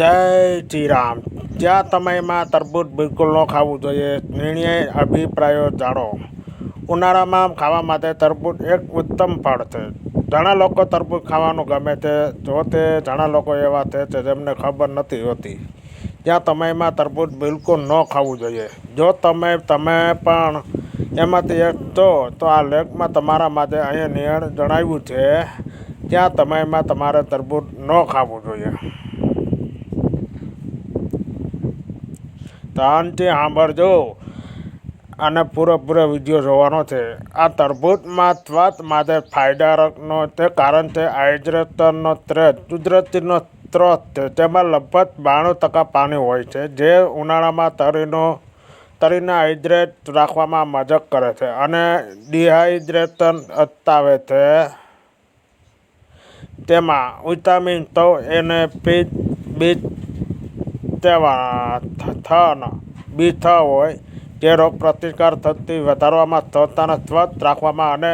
જય શ્રી રામ જ્યાં સમયમાં તરબૂચ બિલકુલ ન ખાવું જોઈએ નિર્ણય અભિપ્રાયો જાણો. ઉનાળામાં ખાવા માટે તરબૂચ એક ઉત્તમ ફળ છે. ઘણા લોકો તરબૂચ ખાવાનું ગમે છે, જો તે ઘણા લોકો એવા છે કે જેમને ખબર નથી હોતી. જ્યાં સમયમાં તરબૂચ બિલકુલ ન ખાવું જોઈએ? જો તમે તમે પણ એમાંથી એક છો, તો આ લેખમાં તમારા માટે અહીંયા નિર્ણય જણાવ્યું છે. ત્યાં સમયમાં તમારે તરબૂચ ન ખાવું જોઈએ? ધ્યાનથી સાંભળજો. અને પૂરેપૂરો વીડિયો જોવાનો છે. આ તરબૂચમાં ત્વાત માટે ફાયદારકનો તે કારણ છે હાઇડ્રેશનનો ત્રેજ, કુદરતીનો સ્ત્રોત છે. તેમાં લગભગ બાણું ટકા પાણી હોય છે, જે ઉનાળામાં તરીનો, તરીને હાઇડ્રેટ રાખવામાં મદદ કરે છે અને ડિહાઇડ્રેશન અટકાવે છે. તેમાં વિટામિન તો એને પી, બી તેવા થન બીથ હોય, જે રોગ પ્રતિકાર થતી વધારવામાં ત્વચાને સ્વસ્થ રાખવામાં અને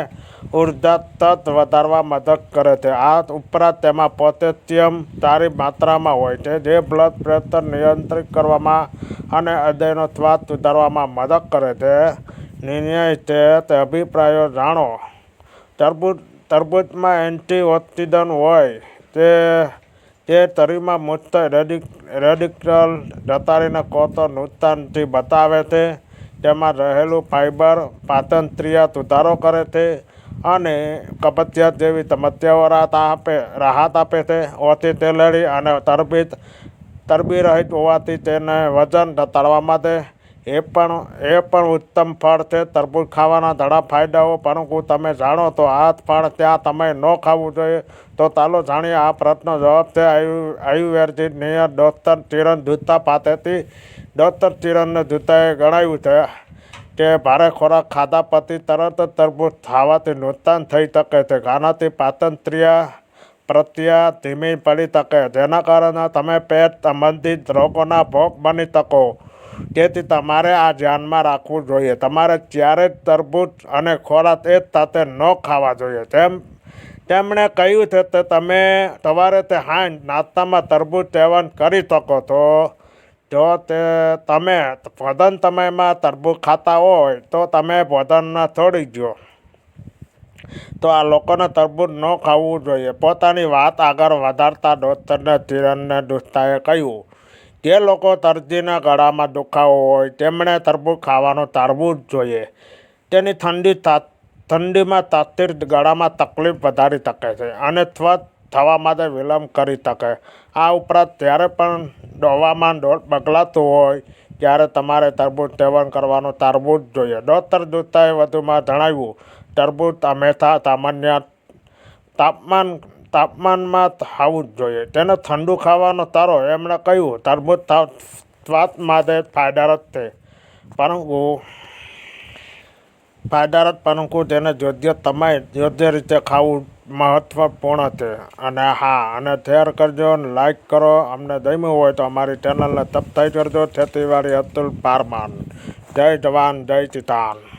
ઊર્જા તત્વ વધારવા મદદ કરે છે. આ ઉપરાંત તેમાં પોટેશિયમ સારી માત્રામાં હોય છે, જે બ્લડ પ્રેશર નિયંત્રિત કરવામાં અને હૃદયનો સ્વાદ સુધારવામાં મદદ કરે છે. નિર્ણય છે તે અભિપ્રાયો જાણો. તરબૂજ તરબૂજમાં એન્ટીઓક્સિડન્ટ હોય તે તે તરીમાં મુક્ત રેડિક રેડિકલ ઘટાડીને કોતો નુકસાનથી બતાવે છે. તેમાં રહેલું ફાઇબર પાચન ક્રિયા સુધારો કરે છે અને કબજિયાત જેવી સમસ્યાઓ રાહત આપે રાહત આપે છે. ઓછી તેલડી અને તરબીત તરબી રહિત હોવાથી તેને વજન ઘટાડવા માટે એ પણ એ પણ ઉત્તમ ફળ છે. તરબૂચ ખાવાના ઘણા ફાયદાઓ, પરંતુ તમે જાણો તો આ ફળ ત્યાં તમે ન ખાવું જોઈએ. તો ચાલો જાણીએ આ પ્રશ્નનો જવાબ છે. આયુ નિયર ડૉક્ટર ચિરણ જૂતા પાસેથી. ડોક્ટર ચિરણને જૂતાએ ગણાવ્યું છે કે, ભારે ખોરાક ખાધા પછી તરત તરબૂચ ખાવાથી નુકસાન થઈ શકે છે. આનાથી પાચન પ્રત્યા ધીમી પડી શકે. જેના કારણે તમે પેટ સંબંધિત રોગોના ભોગ બની શકો. તેથી તમારે આ ધ્યાનમાં રાખવું જોઈએ. તમારે જ્યારે જ તરબૂચ અને ખોરાક એક સાથે ન ખાવા જોઈએ. તેમ તેમણે કહ્યું છે કે તમે સવારે તે હાંજ નાસ્તામાં તરબૂચ સેવન કરી શકો છો. જો તે તમે ભોજન સમયમાં તરબૂચ ખાતા હોય તો તમે ભોજનમાં છોડી દો તો આ લોકોને તરબૂચ ન ખાવું જોઈએ. પોતાની વાત આગળ વધારતા ડોક્ટરને ચિરણને દુસ્તાએ કહ્યું. જે લોકો દર્દીના ગળામાં દુખાવો હોય, તેમણે તરબૂચ ખાવાનું ટાળવું જ જોઈએ. તેની ઠંડી તા- ઠંડીમાં તાતીર ગળામાં તકલીફ વધારી શકે છે અને સ્વસ્થ થવા માટે વિલંબ કરી શકે. આ ઉપરાંત જ્યારે પણ હવામાન દોઢ બગલાતું હોય, ત્યારે તમારે તરબૂચ સેવન કરવાનું તારવું જ જોઈએ. ડોક્ટર દુતાએ વધુમાં જણાવ્યું, તરબૂચ હંમેશા સામાન્ય તાપમાન તાપમાનમાં ખાવું જ જોઈએ. તેને ઠંડુ ખાવાનો તારો, એમણે કહ્યું, તરબૂચ સ્વાસ્થ્ય માટે ફાયદારત છે. પરંતુ ફાયદારત, પરંતુ તેને યોગ્ય તમાય યોગ્ય રીતે ખાવું મહત્વપૂર્ણ છે. અને હા, અને શેર કરજો અને લાઈક કરો. અમને જમ્યું હોય તો અમારી ચેનલને સબસ્ક્રાઈબ કરજો. ખેતીવાડી અતુલ પારમાન જય જવાન, જય કિસાન.